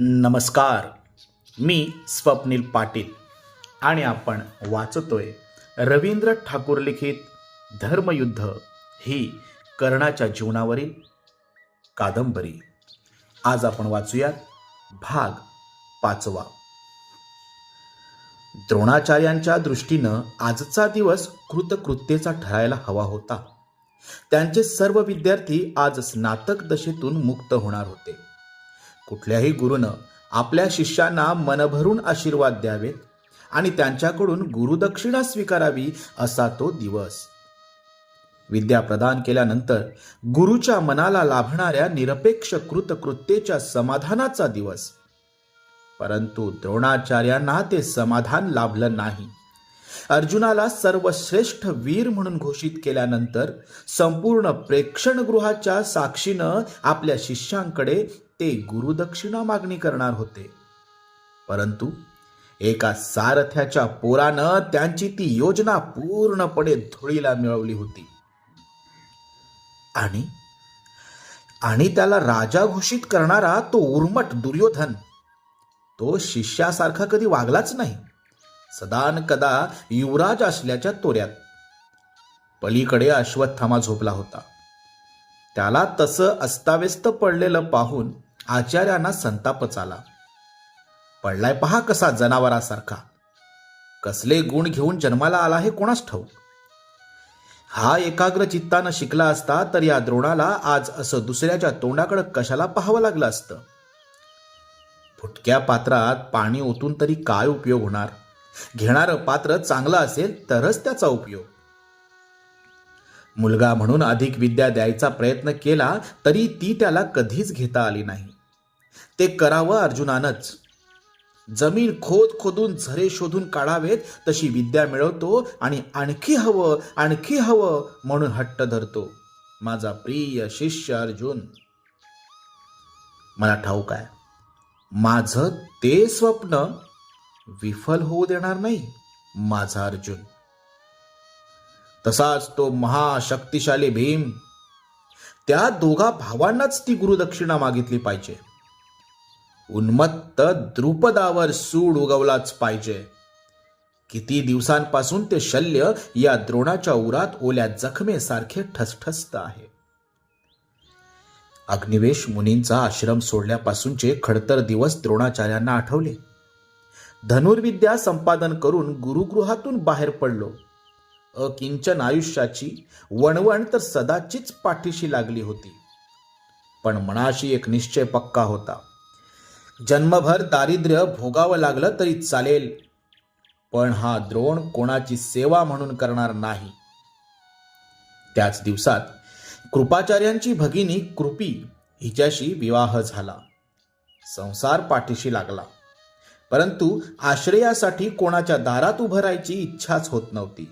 नमस्कार. मी स्वप्नील पाटील आणि आपण वाचतोय रवींद्र ठाकूर लिखित धर्मयुद्ध ही कर्णाच्या जीवनावरील कादंबरी. आज आपण वाचूयात भाग पाचवा. द्रोणाचार्यांच्या दृष्टीनं आजचा दिवस कृतकृत्येचा ठरायला हवा होता. त्यांचे सर्व विद्यार्थी आज स्नातक दशेतून मुक्त होणार होते. कुठल्याही गुरुनं आपल्या शिष्यांना मनभरून आशीर्वाद द्यावेत आणि त्यांच्याकडून गुरुदक्षिणा स्वीकारावी असा तो दिवस. विद्या प्रदान केल्यानंतर गुरुच्या मनाला लाभणाऱ्या निरपेक्ष कृतकृत्येच्या समाधानाचा दिवस. परंतु द्रोणाचार्यांना ते समाधान लाभलं नाही. अर्जुनाला सर्वश्रेष्ठ वीर म्हणून घोषित केल्यानंतर संपूर्ण प्रेक्षणगृहाच्या साक्षीनं आपल्या शिष्यांकडे ते गुरुदक्षिणा मागणी करणार होते. परंतु एका सारथ्याच्या पोरानं त्यांची ती योजना पूर्णपणे धुळीला मिळवली होती. आणि आणि त्याला राजा घोषित करणारा तो उर्मट दुर्योधन तो शिष्यासारखा कधी वागलाच नाही. सदान कदा युवराज असल्याच्या तोऱ्यात. पलीकडे अश्वत्थामा झोपला होता. त्याला तसं अस्ताव्यस्त पडलेलं पाहून आचार्यांना संतापच आला पडलाय पहा कसा जनावरासारखा. कसले गुण घेऊन जन्माला आला हे कोणास ठाऊक? हा एकाग्र चित्तानं शिकला असता तर या द्रोणाला आज असं दुसऱ्याच्या तोंडाकडे कशाला पाहावं लागलं असतं? फुटक्या पात्रात पाणी ओतून तरी काय उपयोग होणार? घेणारं पात्र चांगलं असेल तरच त्याचा उपयोग. मुलगा म्हणून अधिक विद्या द्यायचा प्रयत्न केला तरी ती त्याला कधीच घेता आली नाही. ते करावं अर्जुनानंच. जमीन खोद खोदून झरे शोधून काढावेत तशी विद्या मिळवतो आणि आणखी हवं आणखी हवं म्हणून हट्ट धरतो. माझा प्रिय शिष्य अर्जुन मला ठाऊक आहे माझं ते स्वप्न विफल होऊ देणार नाही माझा अर्जुन. तसाच तो महाशक्तिशाली भीम त्या दोघा भावांनाच ती गुरुदक्षिणा मागितली पाहिजे. उन्मत्त द्रुपदावर सूड उगवलाच पाहिजे. किती दिवसांपासून ते शल्य या द्रोणाच्या उरात ओल्या जखमेसारखे ठसठसत आहे. अग्निवेश मुनींचा आश्रम सोडल्यापासूनचे खडतर दिवस द्रोणाचार्यांना आठवले. धनुर्विद्या संपादन करून गुरुगृहातून बाहेर पडलो. अकिंचन आयुष्याची वणवण तर सदाचीच पाठीशी लागली होती. पण मनाशी एक निश्चय पक्का होता. जन्मभर दारिद्र्य भोगावं लागलं तरी चालेल. पण हा द्रोण कोणाची सेवा म्हणून करणार नाही. त्याच दिवसात कृपाचार्यांची भगिनी कृपी हिच्याशी विवाह झाला. संसार पाठीशी लागला. परंतु आश्रयासाठी कोणाच्या दारात उभं राहायची इच्छाच होत नव्हती.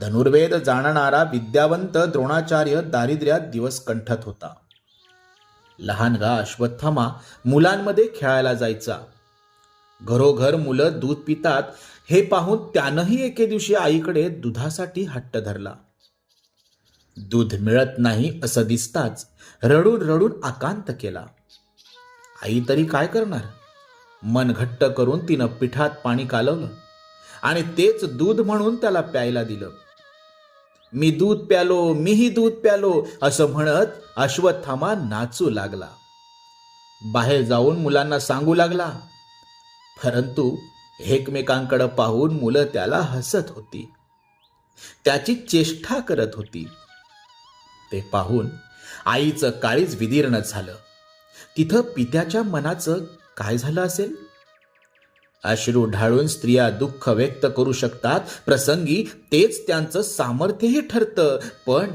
धनुर्वेद जाणणारा विद्यावंत द्रोणाचार्य दारिद्र्यात दिवस कंठत होता. लहानगा अश्वत्थामा मुलांमध्ये खेळायला जायचा. घरोघर मुलं दूध पितात हे पाहून त्यानंही एके दिवशी आईकडे दुधासाठी हट्ट धरला. दूध मिळत नाही असं दिसताच रडून रडून आकांत केला. आई तरी काय करणार? मन घट्ट करून तिनं पिठात पाणी कालवलं आणि तेच दूध म्हणून त्याला प्यायला दिलं. मी दूध प्यालो मीही दूध प्यालो असं म्हणत अश्वत्थामा नाचू लागला. बाहेर जाऊन मुलांना सांगू लागला. परंतु एकमेकांकडे पाहून मुलं त्याला हसत होती. त्याची चेष्टा करत होती. ते पाहून आईचं काळीच विदीर्ण झालं. तिथं पित्याच्या मनाचं काय झालं असेल? अश्रू ढाळून स्त्रिया दुःख व्यक्त करू शकतात. प्रसंगी तेच त्यांचं सामर्थ्यही ठरतं. पण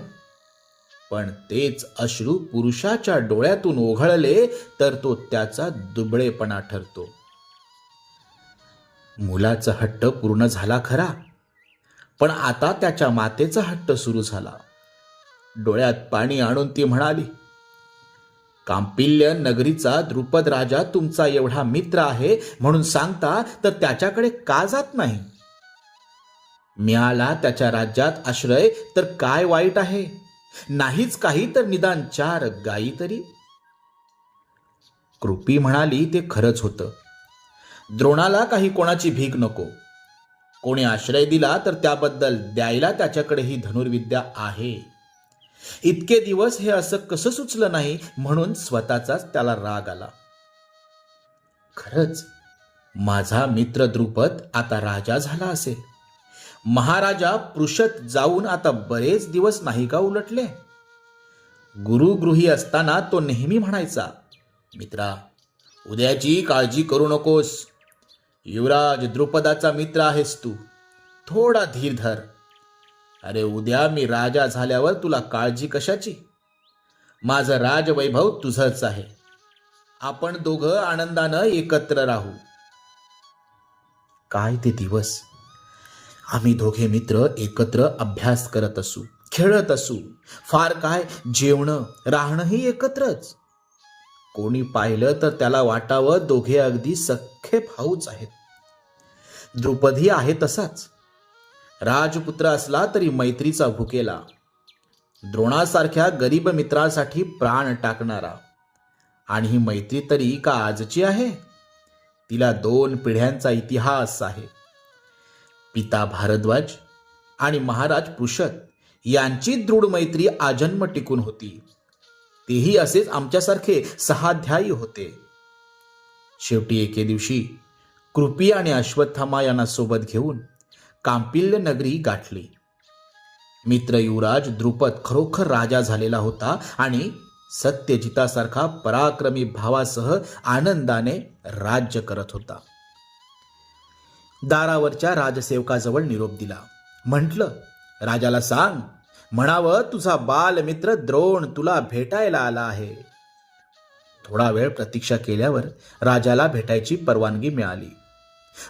पण तेच अश्रू पुरुषाच्या डोळ्यातून ओघळले तर तो त्याचा दुबळेपणा ठरतो. मुलाचा हट्ट पूर्ण झाला खरा पण आता त्याच्या मातेचा हट्ट सुरू झाला. डोळ्यात पाणी आणून ती म्हणाली कांपिल्य नगरीचा द्रुपद राजा तुमचा एवढा मित्र आहे म्हणून सांगता तर त्याच्याकडे का जात नाही? मिळाला त्याच्या राज्यात आश्रय तर काय वाईट आहे? नाहीच काही तर निदान चार गायी तरी? कृपी म्हणाली ते खरंच होतं. द्रोणाला काही कोणाची भीक नको. कोणी आश्रय दिला तर त्याबद्दल द्यायला त्याच्याकडे ही धनुर्विद्या आहे. इतके दिवस हे असं कसं सुचलं नाही म्हणून स्वतःचाच त्याला राग आला. खरंच माझा मित्र द्रुपद आता राजा झाला असेल. महाराजा पृषत जाऊन आता बरेच दिवस नाही का उलटले? गुरुगृही असताना तो नेहमी म्हणायचा मित्रा उद्याची काळजी करू नकोस. युवराज द्रुपदाचा मित्र आहेस तू. थोडा धीर धर. अरे उद्या मी राजा झाल्यावर तुला काळजी कशाची? माझं राजवैभव तुझंच आहे. आपण दोघं आनंदानं एकत्र राहू. काय ते दिवस? आम्ही दोघे मित्र एकत्र अभ्यास करत असू खेळत असू. फार काय जेवणं राहणंही एकत्रच. कोणी पाहिलं तर त्याला वाटावं दोघे अगदी सख्खे भाऊच आहेत. द्रुपदी आहे तसाच. राजपुत्र असला तरी मैत्रीचा भुकेला. द्रोणासारख्या गरीब मित्रासाठी प्राण टाकणारा. आणि ही मैत्री तरी का आजची आहे? तिला दोन पिढ्यांचा इतिहास आहे. पिता भारद्वाज आणि महाराज पृषत यांची दृढ मैत्री आजन्म टिकून होती. तेही असेच आमच्यासारखे सहाध्यायी होते. शेवटी एके दिवशी कृपी आणि अश्वत्थामा यांना सोबत घेऊन कांपिल्य नगरी गाठली. मित्र युवराज द्रुपद खरोखर राजा झालेला होता आणि सत्यजितासारखा पराक्रमी भावासह आनंदाने राज्य करत होता. दारावरच्या राजसेवकाजवळ निरोप दिला. म्हटलं राजाला सांग म्हणावं तुझा बालमित्र द्रोण तुला भेटायला आला आहे. थोडा वेळ प्रतीक्षा केल्यावर राजाला भेटायची परवानगी मिळाली.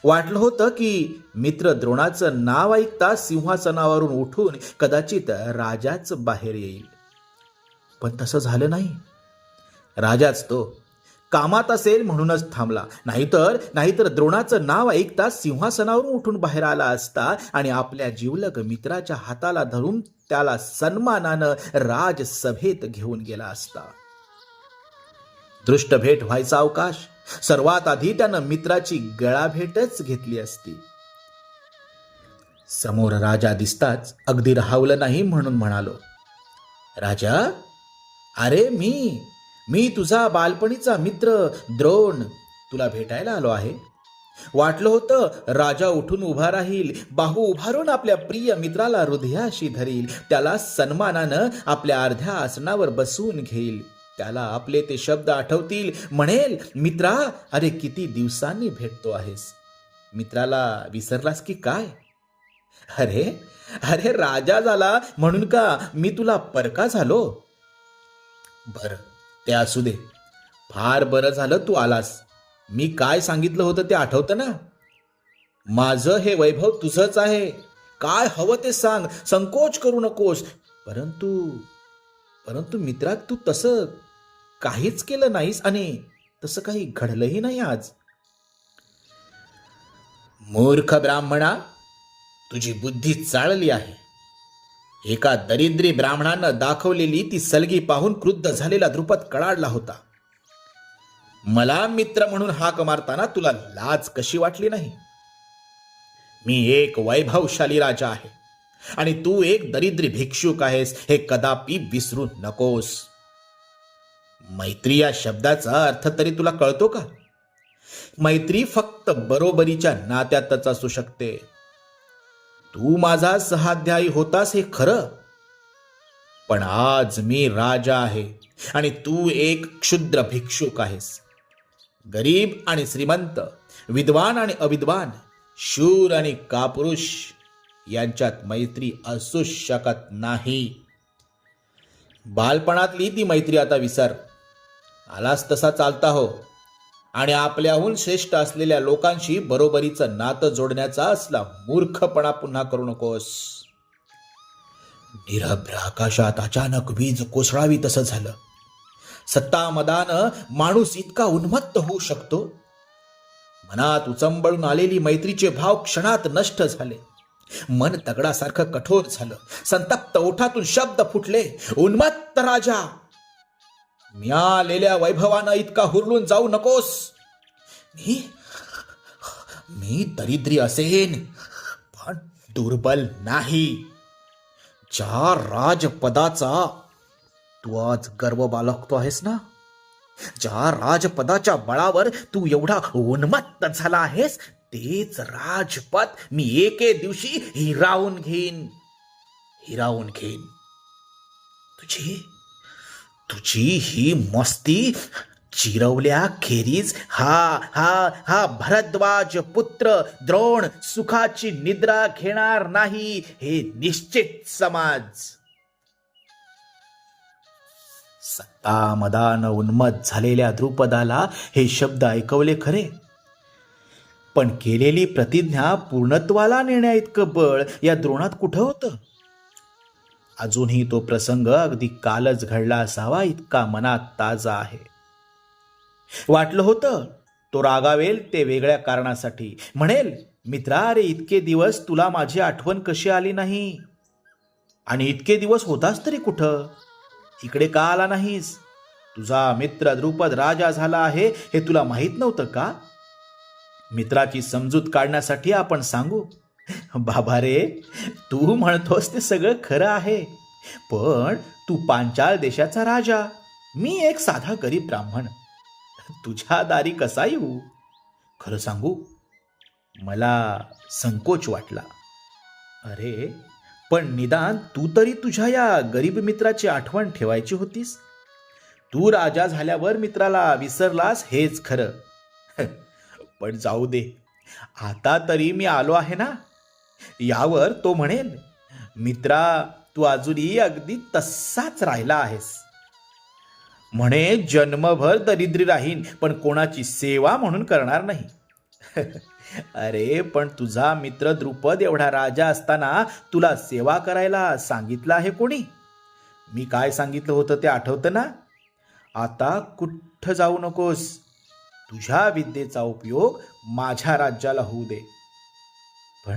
वाटलं होतं की मित्र द्रोणाचं नाव ऐकता सिंहासनावरून उठून कदाचित राजाच बाहेर येईल. पण तसं झालं नाही. राजाच तो कामात असेल म्हणूनच थांबला. नाहीतर नाहीतर द्रोणाचं नाव ऐकता सिंहासनावरून उठून बाहेर आला असता आणि आपल्या जिवलग मित्राच्या हाताला धरून त्याला सन्मानानं राजसभेत घेऊन गेला असता. दृष्ट भेट व्हायचा अवकाश. सर्वात आधी त्यानं मित्राची गळाभेटच घेतली असती. समोर राजा दिसताच अगदी राहावलं नाही म्हणून म्हणालो राजा अरे मी मी तुझा बालपणीचा मित्र द्रोण तुला भेटायला आलो आहे. वाटलं होतं राजा उठून उभा राहील बाहू उभारून आपल्या प्रिय मित्राला हृदयाशी धरील त्याला सन्मानानं आपल्या अर्ध्या आसनावर बसवून घेईल. त्याला आपले ते शब्द आठवतील. म्हणेल मित्रा अरे किती दिवसांनी भेटतो आहेस. मित्राला विसरलास की काय? अरे अरे राजा झाला. म्हणून का मी तुला परका झालो? बर ते असू दे. फार बरं झालं तू आलास. मी काय सांगितलं होतं ते आठवतं ना? माझं हे वैभव तुझंच आहे. काय हवं ते सांग. संकोच करू नकोस. परंतु परंतु मित्रा तू तसं काहीच केलं नाहीस आणि तसं काही घडलंही नाही आज. मूर्ख ब्राह्मणा तुझी बुद्धी चाळली आहे. एका दरिद्री ब्राह्मणानं दाखवलेली ती सलगी पाहून क्रुद्ध झालेला द्रुपद कळाडला होता. मला मित्र म्हणून हाक मारताना तुला लाज कशी वाटली नाही? मी एक वैभवशाली राजा आहे आणि तू एक दरिद्री भिक्षुक आहेस हे कदापि विसरू नकोस. मैत्री या शब्दाचा अर्थ तरी तुला कळतो का? मैत्री फक्त बरोबरीच्या नात्यातच असू शकते. तू माझा सहाध्यायी होतास हे खरं. पण आज मी राजा आहे आणि तू एक क्षुद्र भिक्षुक आहेस. गरीब आणि श्रीमंत विद्वान आणि अविद्वान शूर आणि कापुरुष यांच्यात मैत्री असू शकत नाही. बालपणातली ती मैत्री आता विसर. आलास तसा चालता हो. आणि आपल्याहून श्रेष्ठ असलेल्या लोकांशी बरोबरीचं नातं जोडण्याचा असला मूर्खपणा पुन्हा करू नकोस. निरभ्र आकाशात अचानक वीज कोसळावी तसं झालं. सत्ता मदानं माणूस इतका उन्मत्त होऊ शकतो? मनात उचंबळून आलेली मैत्रीचे भाव क्षणात नष्ट झाले. मन दगडासारखं कठोर झालं. संतप्त ओठातून शब्द फुटले. उन्मत्त राजा! मिळालेल्या वैभवानं इतका हुरलून जाऊ नकोस. मी मी दरिद्री असेन पण दुर्बल नाही. ज्या राजपदाचा तू आज गर्व बाळगतो आहेस ना? ज्या राजपदाच्या बळावर तू एवढा उन्मत्त झाला आहेस तेच राजपद मी एके दिवशी हिरावून घेईन. हिरावून घेईन. तुझी तुझी ही मस्ती चिरवल्या खेरीज. हा हा हा भरद्वाज पुत्र द्रोण सुखाची निद्रा घेणार नाही हे निश्चित समाज. सत्ता मदान उन्मत झालेल्या द्रुपदाला हे शब्द ऐकवले खरे. पण केलेली प्रतिज्ञा पूर्णत्वाला नेण्या इतकं बळ या द्रोणात कुठं होतं? अजूनही तो प्रसंग अगदी कालच घडला असावा इतका मनात ताजा आहे. वाटलं होतं तो रागावेल ते वेगळ्या कारणासाठी. म्हणेल मित्रा अरे इतके दिवस तुला माझी आठवण कशी आली नाही? आणि इतके दिवस होतास तरी कुठं? इकडे का आला नाहीस? तुझा मित्र द्रुपद राजा झाला आहे हे तुला माहीत नव्हतं का? मित्राची समजूत काढण्यासाठी आपण सांगू. बाबा रे तू म्हणतोस ते सगळं खरं आहे. पण तू पांचाळ देशाचा राजा. मी एक साधा गरीब ब्राह्मण. तुझ्या दारी कसा येऊ? खरं सांगू? मला संकोच वाटला. अरे पण निदान तू तरी तुझ्या या गरीब मित्राची आठवण ठेवायची होतीस? तू राजा झाल्यावर मित्राला विसरलास हेच खरं. पण जाऊ दे. आता तरी मी आलो आहे ना? यावर तो म्हणेल मित्रा तू अजूनही अगदी तसाच राहिला आहेस. म्हणे जन्मभर दरिद्री राहीन पण कोणाची सेवा म्हणून करणार नाही. अरे पण तुझा मित्र द्रुपद एवढा राजा असताना तुला सेवा करायला सांगितलं आहे कोणी? मी काय सांगितलं होतं ते आठवतं ना? आता कुठं जाऊ नकोस. तुझ्या विद्येचा उपयोग माझ्या राज्याला होऊ दे. पण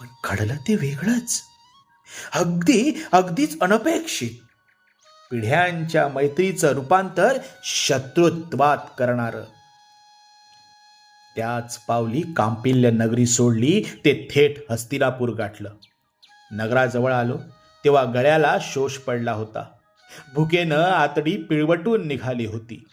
पण घडलं ते वेगळंच. अगदी अगदीच अनपेक्षित. पिढ्यांच्या मैत्रीचं रूपांतर शत्रुत्वात करणारं. त्याच पावली कांपिल्य नगरी सोडली ते थेट हस्तिनापूर गाठलं. नगराजवळ आलो तेव्हा गळ्याला शोष पडला होता. भुकेनं आतडी पिळवटून निघाली होती.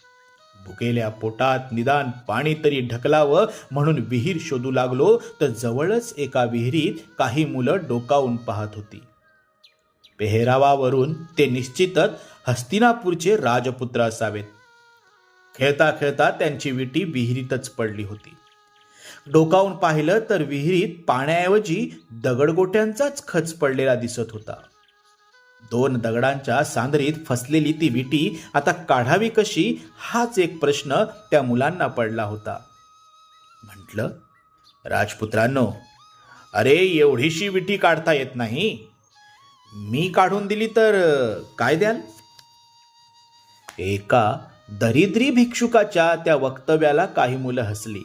भुकेल्या पोटात निदान पाणी तरी ढकलावं म्हणून विहीर शोधू लागलो तर जवळच एका विहिरीत काही मुलं डोकावून पाहत होती. पेहरावावरून ते निश्चितच हस्तिनापूरचे राजपुत्र असावेत. खेळता खेळता त्यांची विटी विहिरीतच पडली होती. डोकावून पाहिलं तर विहिरीत पाण्याऐवजी दगडगोट्यांचाच खच पडलेला दिसत होता. दोन दगडांच्या सांदरीत फसलेली ती विटी आता काढावी कशी हाच एक प्रश्न त्या मुलांना पडला होता. म्हटलं राजपुत्रांनो अरे एवढीशी विटी काढता येत नाही. मी काढून दिली तर काय द्याल? एका दरिद्री भिक्षुकाच्या त्या वक्तव्याला काही मुलं हसली.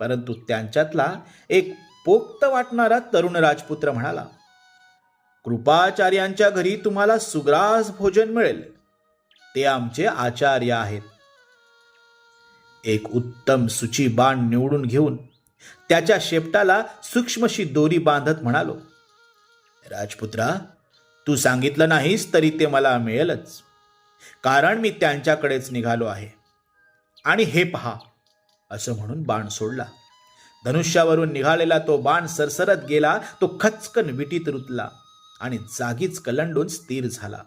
परंतु त्यांच्यातला एक पोक्त वाटणारा तरुण राजपुत्र म्हणाला कृपाचार्यांच्या घरी तुम्हाला सुग्रास भोजन मिळेल. ते आमचे आचार्य आहेत. एक उत्तम सुची बाण निवडून घेऊन त्याच्या शेपटाला सूक्ष्मशी दोरी बांधत म्हणालो राजपुत्रा तू सांगितलं नाहीस तरी ते मला मिळेलच. कारण मी त्यांच्याकडेच निघालो आहे. आणि हे पहा असं म्हणून बाण सोडला. धनुष्यावरून निघालेला तो बाण सरसरत गेला तो खचकन विटीत रुतला. आणि जागीच कलंडून स्थिर झाला.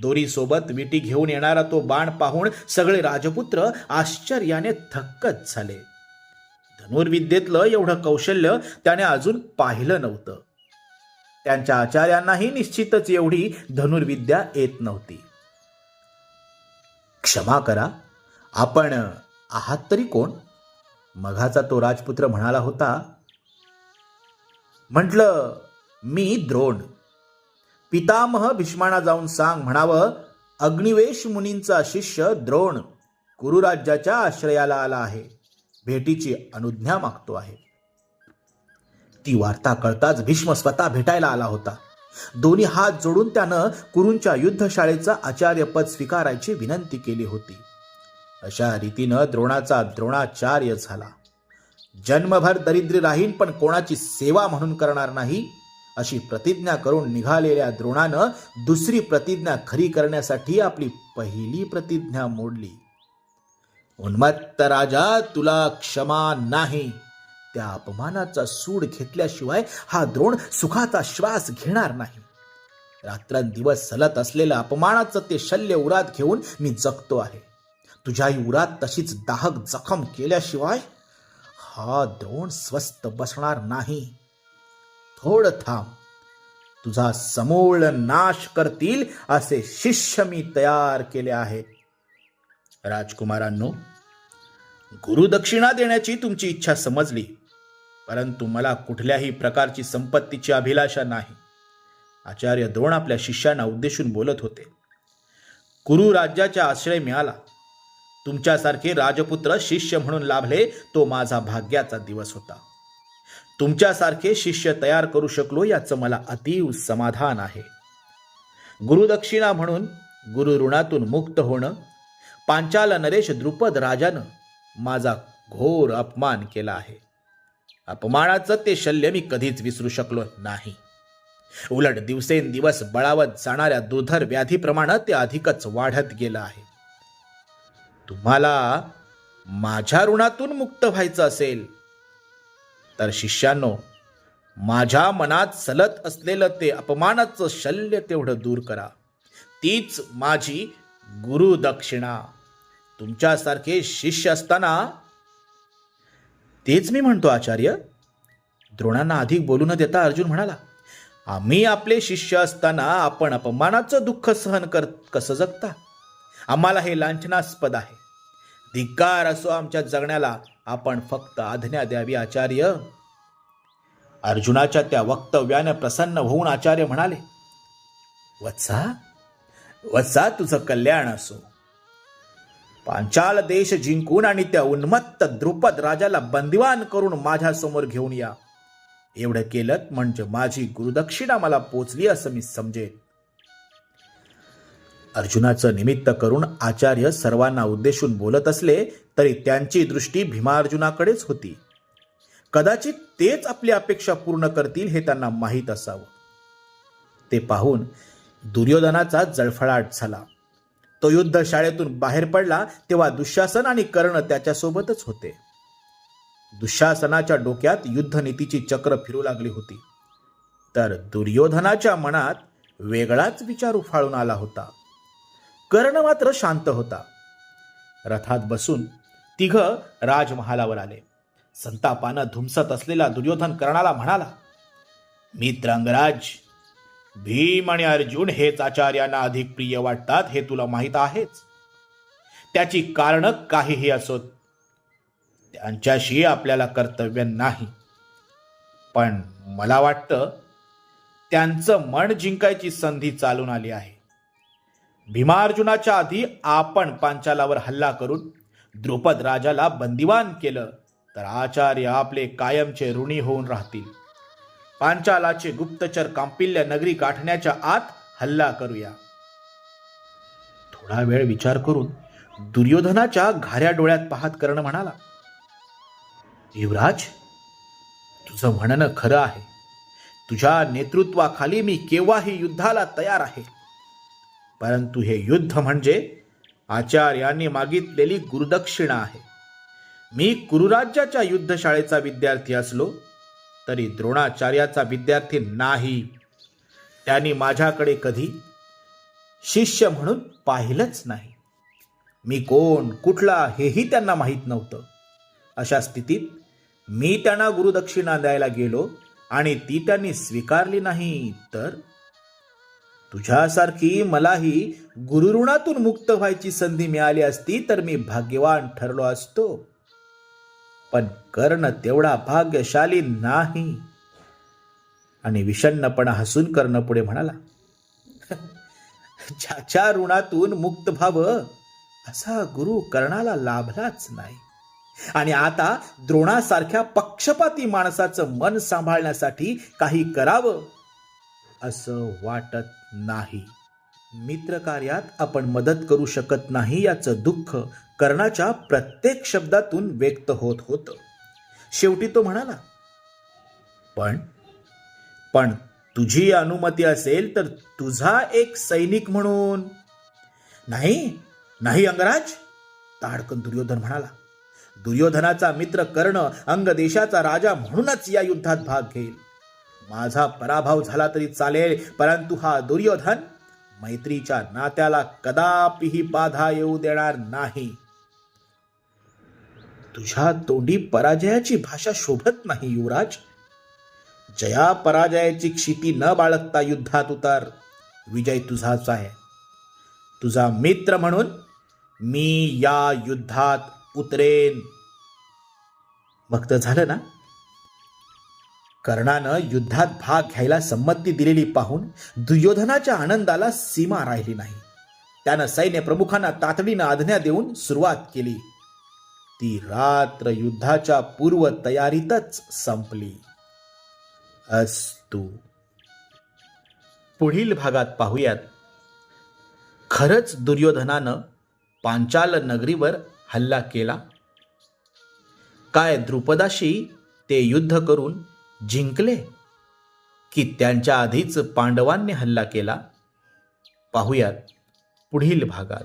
दोरीसोबत विटी घेऊन येणारा तो बाण पाहून सगळे राजपुत्र आश्चर्याने थक्कच झाले. धनुर्विद्येतलं एवढं कौशल्य त्याने अजून पाहिलं नव्हतं. त्यांच्या आचार्यांनाही निश्चितच एवढी धनुर्विद्या येत नव्हती. क्षमा करा आपण आहात तरी कोण? मघाचा तो राजपुत्र म्हणाला होता म्हटलं मी द्रोण. पितामह भीष्माना जाऊन सांग म्हणावं अग्निवेश मुनींचा शिष्य द्रोण कुरुराज्याच्या आश्रयाला आला आहे. भेटीची अनुज्ञा मागतो आहे. ती वार्ता कळताच भीष्म स्वतः भेटायला आला होता. दोन्ही हात जोडून त्यानं कुरूंच्या युद्धशाळेचा आचार्यपद स्वीकारायची विनंती केली होती. अशा रीतीनं द्रोणाचा द्रोणाचार्य झाला. जन्मभर दरिद्री राहीन पण कोणाची सेवा म्हणून करणार नाही अशी प्रतिज्ञा करून निघालेल्या द्रोणानं दुसरी प्रतिज्ञा खरी करण्यासाठी आपली पहिली प्रतिज्ञा मोडली. उन्मत्त राजा तुला क्षमा नाही. त्या अपमानाचा सूड घेतल्याशिवाय हा द्रोण सुखाचा श्वास घेणार नाही. रात्रंदिवस सलत असलेलं अपमानाचं ते शल्य उरात घेऊन मी जगतो आहे. तुझ्याही उरात तशीच दाहक जखम केल्याशिवाय हा द्रोण स्वस्त बसणार नाही. थोडं थांब. तुझा समूळ नाश करतील असे शिष्य मी तयार केले आहेत राजकुमारांनो गुरुदक्षिणा देण्याची तुमची इच्छा समजली परंतु मला कुठल्याही प्रकारची संपत्तीची अभिलाषा नाही. आचार्य द्रोण आपल्या शिष्यांना उद्देशून बोलत होते. कुरु राज्याचा आश्रय मिळाला. तुमच्यासारखे राजपुत्र शिष्य म्हणून लाभले तो माझा भाग्याचा दिवस होता. तुमच्यासारखे शिष्य तयार करू शकलो याचं मला अतीव समाधान आहे. गुरुदक्षिणा म्हणून गुरु ऋणातून मुक्त होणं पांचाल नरेश द्रुपद राजानं माझा घोर अपमान केला आहे. अपमानाचं ते शल्य मी कधीच विसरू शकलो नाही. उलट दिवसेंदिवस बळावत जाणाऱ्या दुधर व्याधीप्रमाणे ते अधिकच वाढत गेलं आहे. तुम्हाला माझ्या ऋणातून मुक्त व्हायचं असेल तर शिष्यांनो माझ्या मनात सलत असलेलं ते अपमानाचं शल्य तेवढं दूर करा. तीच माझी गुरुदक्षिणा तुमच्यासारखे शिष्य असताना तेच मी म्हणतो आचार्य. द्रोणांना अधिक बोलू न देता अर्जुन म्हणाला आम्ही आपले शिष्य असताना आपण अपमानाचं दुःख सहन कर कसं जगता? आम्हाला हे लांछनास्पद आहे. धिक्कार असो आमच्या जगण्याला आपण फक्त आज्ञा द्यावी आचार्य. अर्जुनाच्या त्या वक्तव्यानं प्रसन्न होऊन आचार्य म्हणाले वत्सा वत्सा तुझं कल्याण असो. पांचाल देश जिंकून आणि त्या उन्मत्त द्रुपद राजाला बंदिवान करून माझ्यासमोर घेऊन या. एवढं केलं म्हणजे माझी गुरुदक्षिणा मला पोचली असं मी समजेन. अर्जुनाचं निमित्त करून आचार्य सर्वांना उद्देशून बोलत असले तरी त्यांची दृष्टी भीमार्जुनाकडेच होती. कदाचित तेच आपली अपेक्षा पूर्ण करतील हे त्यांना माहीत असावं. ते पाहून दुर्योधनाचा जळफळाट झाला. तो युद्ध शाळेतून बाहेर पडला तेव्हा दुःशासन आणि कर्ण त्याच्यासोबतच होते. दुःशासनाच्या डोक्यात युद्धनीतीची चक्र फिरू लागली होती. तर दुर्योधनाच्या मनात वेगळाच विचार उफाळून आला होता. कर्ण मात्र शांत होता. रथात बसून तिघ राजमहालावर आले. संतापानं धुमसत असलेला दुर्योधन कर्णाला म्हणाला मित्र अंगराज भीम आणि अर्जुन हेच आचार्यांना अधिक प्रिय वाटतात हे तुला माहीत आहेच. त्याची कारण काहीही असोत. त्यांच्याशी आपल्याला कर्तव्य नाही. पण मला वाटतं त्यांचं मन जिंकायची संधी चालून आली आहे. भीमार्जुनाच्या आधी आपण पांचालावर हल्ला करून द्रुपद राजाला बंदिवान केलं तर आचार्य आपले कायमचे ऋणी होऊन राहतील. पांचालाचे गुप्तचर कांपिल्य नगरी गाठण्याच्या आत हल्ला करूया. थोडा वेळ विचार करून दुर्योधनाच्या घाऱ्या डोळ्यात पाहत कर्ण म्हणाला युवराज तुझं म्हणणं खरं आहे. तुझ्या नेतृत्वाखाली मी केव्हाही युद्धाला तयार आहे. परंतु हे युद्ध म्हणजे आचार्यांनी मागितलेली गुरुदक्षिणा आहे. मी कुरुराज्याच्या युद्धशाळेचा विद्यार्थी असलो तरी द्रोणाचार्याचा विद्यार्थी नाही. त्यांनी माझ्याकडे कधी शिष्य म्हणून पाहिलंच नाही. मी कोण कुठला हेही त्यांना माहीत नव्हतं. अशा स्थितीत मी त्यांना गुरुदक्षिणा द्यायला गेलो आणि ती त्यांनी स्वीकारली नाही तर तुझ्यासारखी मलाही गुरुऋणातून मुक्त व्हायची संधी मिळाली असती तर मी भाग्यवान ठरलो असतो. पण कर्ण तेवढा भाग्यशाली नाही. आणि विषण्णपणा हसून कर्ण पुढे म्हणाला ज्याच्या ऋणातून मुक्त व्हावं असा गुरु कर्णाला लाभलाच नाही. आणि आता द्रोणासारख्या पक्षपाती माणसाचं मन सांभाळण्यासाठी काही करावं. असं वाटत नाही. मित्रकार्यात आपण मदत करू शकत नाही याचं दुःख कर्णाच्या प्रत्येक शब्दातून व्यक्त होत होतं. शेवटी तो म्हणाला पण पण तुझी अनुमती असेल तर तुझा एक सैनिक म्हणून. नाही नाही अंगराज ताडकन दुर्योधन म्हणाला. दुर्योधनाचा मित्र कर्ण अंगदेशाचा राजा म्हणूनच या युद्धात भाग घेईल. माझा पराभव झाला तरी चालेल परंतु हा दुर्योधन मैत्रीच्या नात्याला कदापिही बाधा येऊ देणार नाही. तुझ्या तोंडी पराजयाची भाषा शोभत नाही युवराज. जया पराजयाची क्षिती न बाळगता युद्धात उतर. विजय तुझाच आहे. तुझा मित्र म्हणून मी या युद्धात उतरेन. मग तर झालं ना? कर्णानं युद्धात भाग घ्यायला संमती दिलेली पाहून दुर्योधनाच्या आनंदाला सीमा राहिली नाही. त्यानं सैन्य प्रमुखांना तातडीनं आज्ञा देऊन सुरुवात केली. ती रात्र युद्धाच्या पूर्व तयारीतच संपली. अस्तु. पुढील भागात पाहूयात. खरंच दुर्योधनानं पांचाल नगरीवर हल्ला केला? काय द्रुपदाशी ते युद्ध करून जिंकले. की त्यांच्या आधीच पांडवांनी हल्ला केला. पाहूयात पुढील भागात.